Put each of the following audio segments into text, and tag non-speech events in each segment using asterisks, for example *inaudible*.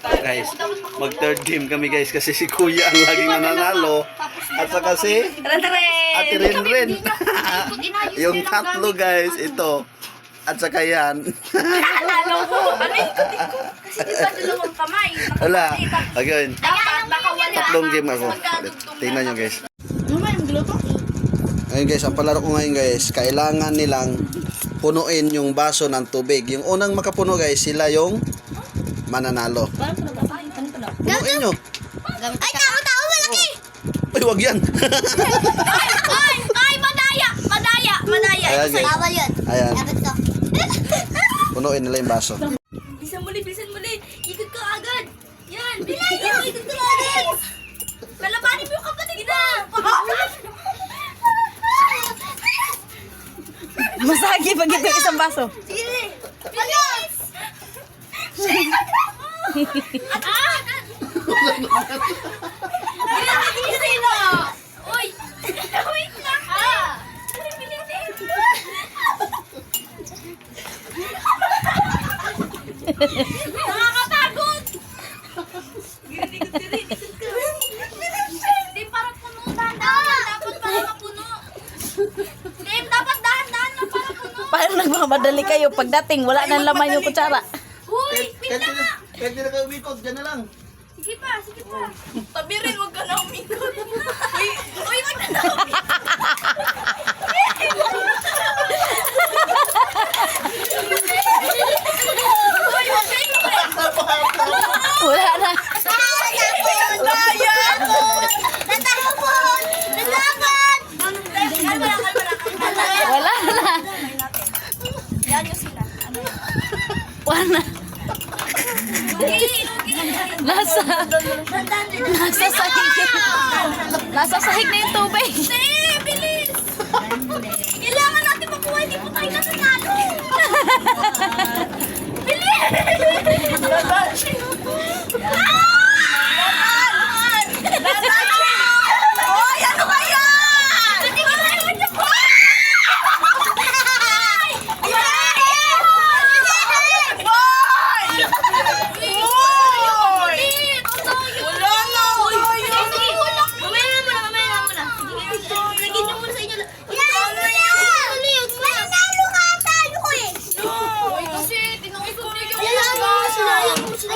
Guys, mag third game kami guys kasi si Kuya ang laging nananalo. At saka si Ate Ren Yung tatlo guys, ito. At saka yan. Lalo ko. Ano yung? Kasi di ba dalawang kamay? Wala. Again, Dapat baka wala. tatlong game ako. Tingnan nyo guys. Ano yung gluto? Ayun guys, ang palaro ko ngayon guys, kailangan nilang punuin yung baso ng tubig. Yung unang makapuno guys, sila yung mananalo. Punuin nyo. Ay, tao, tao, malaki! Ay, wag yan. Ay, ay, ay, madaya! Madaya! Madaya! Ayan. Bawal yun. Ayan, Dapat to. *laughs* punuin nila yung baso. Bilisan muli, bilisan muli. Ikot ka agad. Yan. Bilisan mo, ikot ka agad. Lalabanin mo yung kapatid na. *laughs* Masagi pag ito yung isang baso. Sige. Bilis. *laughs* Ah! Nakakatakot! Hindi, parang puno. Dahan-dahan. Dapat parang mapuno. Hindi, dapat dahan-dahan lang para puno. Parang nagmamadali kayo. Pagdating, wala nang laman yung kutsara. Nga. Kahit hindi na kayo umikot, dyan na lang. Sige pa, sige pa. Tabi rin, huwag ka na umikot. Uy, uy, wag na na Uy, wag na Wala na. Wala na. Wala na. Nasa, nasa sahig. Nasa sahig na yung tubig. Kailangan natin makuha, hindi po tayo nasanalo. Bilis! Laban! Laban! Hoy, ano ba yan? Hindi ko tayo magsabuhay! Eh,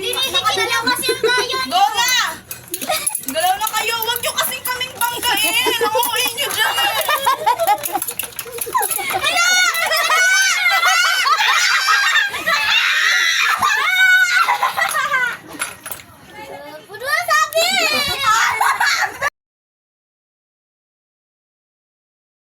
di nakadalaw kasi ang tayo. Lola! Galaw na kayo, huwag nyo kasing kaming